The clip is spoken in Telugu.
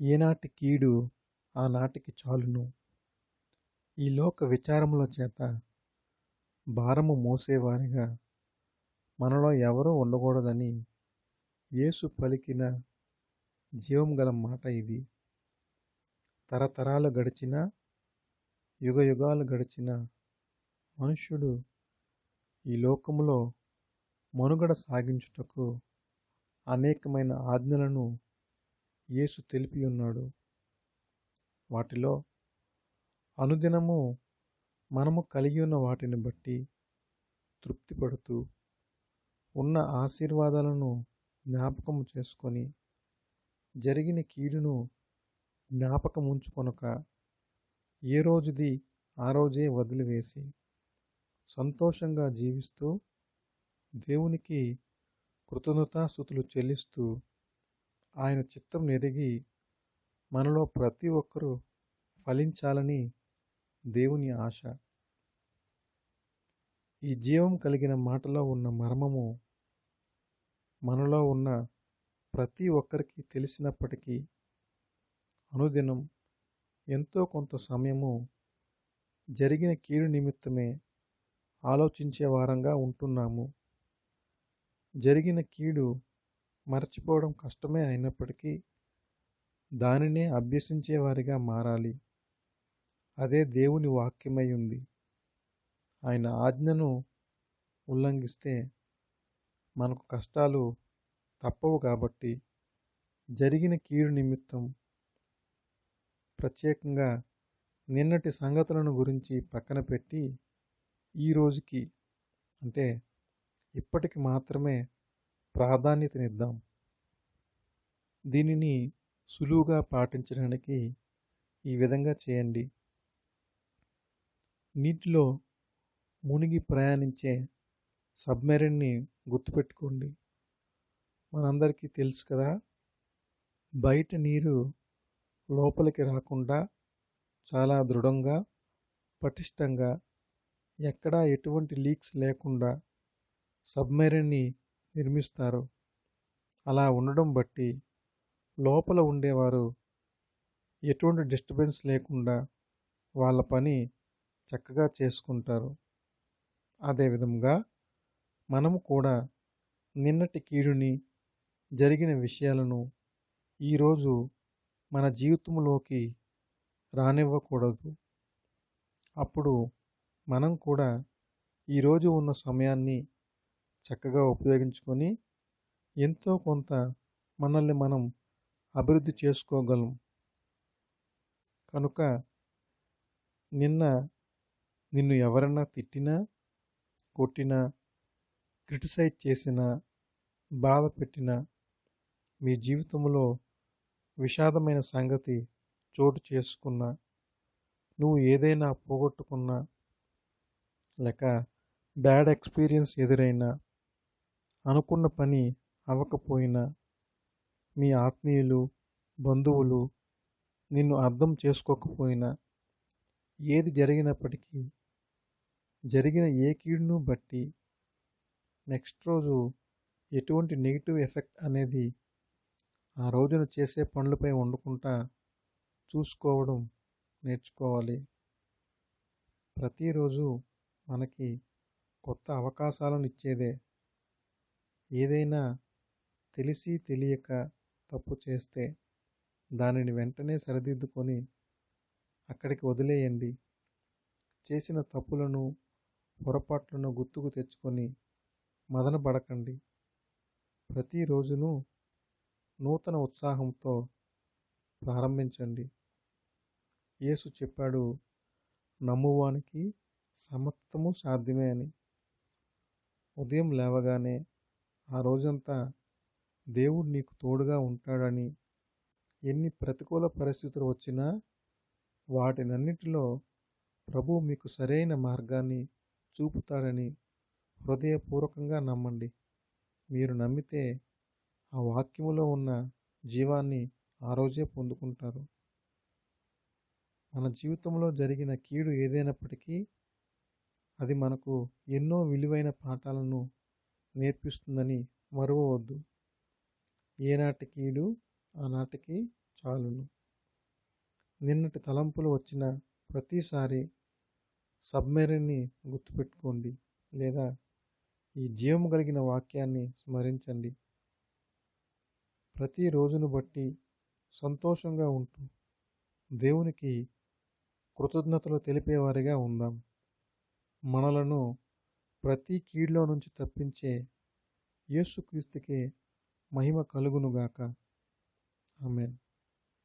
ఏనాటి కీడు ఆనాటికి చాలును. ఈ లోక విచారముల చేత భారము మోసేవారిగా మనలో ఎవరూ ఉండకూడదని యేసు పలికిన జీవం గల మాట ఇది. తరతరాలు గడిచినా యుగ యుగాలు గడిచిన మనుష్యుడు ఈ లోకములో మనుగడ సాగించుటకు అనేకమైన ఆజ్ఞలను యేసు తెలిపి ఉన్నాడు. వాటిలో అనుదినము మనము కలిగి ఉన్న వాటిని బట్టి తృప్తిపడుతూ ఉన్న ఆశీర్వాదాలను జ్ఞాపకము చేసుకొని జరిగిన కీడును జ్ఞాపకం ఉంచుకొనక ఏ రోజుది ఆ రోజే వదిలివేసి సంతోషంగా జీవిస్తూ దేవునికి కృతజ్ఞతాస్థుతులు చెల్లిస్తూ ఆయన చిత్తం నెరిగి మనలో ప్రతి ఒక్కరూ ఫలించాలని దేవుని ఆశ. ఈ జీవం కలిగిన మాటలో ఉన్న మర్మము మనలో ఉన్న ప్రతి ఒక్కరికి తెలిసినప్పటికీ అనుదినం ఎంతో కొంత సమయము జరిగిన కీడు నిమిత్తమే ఆలోచించే వారంగా ఉంటున్నాము. జరిగిన కీడు మర్చిపోవడం కష్టమే అయినప్పటికీ దానినే అభ్యసించే వారిగా మారాలి. అదే దేవుని వాక్యమై ఉంది. ఆయన ఆజ్ఞను ఉల్లంఘిస్తే మనకు కష్టాలు తప్పవు కాబట్టి జరిగిన కీడు నిమిత్తం ప్రత్యేకంగా నిన్నటి సంగతులను గురించి పక్కన పెట్టి ఈ రోజుకి అంటే ఇప్పటికి మాత్రమే ప్రాధాన్యతనిద్దాం. దీనిని సులువుగా పాటించడానికి ఈ విధంగా చేయండి. నీటిలో మునిగి ప్రయాణించే సబ్మెరీన్ని గుర్తుపెట్టుకోండి. మనందరికీ తెలుసు కదా బయట నీరు లోపలికి రాకుండా చాలా దృఢంగా పటిష్టంగా ఎక్కడా ఎటువంటి లీక్స్ లేకుండా సబ్మెరీన్ని నిర్మిస్తారు. అలా ఉండడం బట్టి లోపల ఉండేవారు ఎటువంటి డిస్టర్బెన్స్ లేకుండా వాళ్ళ పని చక్కగా చేసుకుంటారు. అదేవిధంగా మనము కూడా నిన్నటి కీడుని జరిగిన విషయాలను ఈరోజు మన జీవితంలోకి రానివ్వకూడదు. అప్పుడు మనం కూడా ఈరోజు ఉన్న సమయాన్ని చక్కగా ఉపయోగించుకొని ఎంతో కొంత మనల్ని మనం అభివృద్ధి చేసుకోగలం. కనుక నిన్న నిన్ను ఎవరన్నా తిట్టినా కొట్టినా క్రిటిసైజ్ చేసినా బాధ పెట్టినా మీ జీవితంలో విషాదమైన సంగతి చోటు చేసుకున్నా నువ్వు ఏదైనా పోగొట్టుకున్నా లేక బ్యాడ్ ఎక్స్పీరియన్స్ ఎదురైనా అనుకున్న పని అవ్వకపోయినా మీ ఆత్మీయులు బంధువులు నిన్ను అర్థం చేసుకోకపోయినా ఏది జరిగినప్పటికీ జరిగిన ఏ కీడును బట్టి నెక్స్ట్ రోజు ఎటువంటి నెగిటివ్ ఎఫెక్ట్ అనేది ఆ రోజున చేసే పనులపై వండుకుంటా చూసుకోవడం నేర్చుకోవాలి. ప్రతిరోజు మనకి కొత్త అవకాశాలను ఇచ్చేదే ఏదైనా తెలిసి తెలియక తప్పు చేస్తే దానిని వెంటనే సరిదిద్దుకొని అక్కడికి వదిలేయండి. చేసిన తప్పులను పొరపాట్లను గుర్తుకు తెచ్చుకొని మదన పడకండి ప్రతిరోజును నూతన ఉత్సాహంతో ప్రారంభించండి. యేసు చెప్పాడు నమ్మువానికి సమస్తము సాధ్యమే అని. ఉదయం లేవగానే ఆ రోజంతా దేవుడు నీకు తోడుగా ఉంటాడని ఎన్ని ప్రతికూల పరిస్థితులు వచ్చినా వాటినన్నిటిలో ప్రభు మీకు సరైన మార్గాన్ని చూపుతాడని హృదయపూర్వకంగా నమ్మండి. మీరు నమ్మితే ఆ వాక్యములో ఉన్న జీవాన్ని ఆ రోజే పొందుకుంటారు. మన జీవితంలో జరిగిన కీడు ఏదైనప్పటికీ అది మనకు ఎన్నో విలువైన పాఠాలను నేర్పిస్తుందని మరువవద్దు. ఏనాటి కీడు ఆనాటికి చాలును. నిన్నటి తలంపులు వచ్చిన ప్రతిసారి సబ్మెరీన్ని గుర్తుపెట్టుకోండి లేదా ఈ జీవం కలిగిన వాక్యాన్ని స్మరించండి. ప్రతి రోజును బట్టి సంతోషంగా ఉంటూ దేవునికి కృతజ్ఞతలు తెలిపేవారిగా ఉందాం. మనలను ప్రతి కీడులో నుంచి తప్పించే యేసుక్రీస్తుకే మహిమ కలుగునుగాక. ఆమెన్.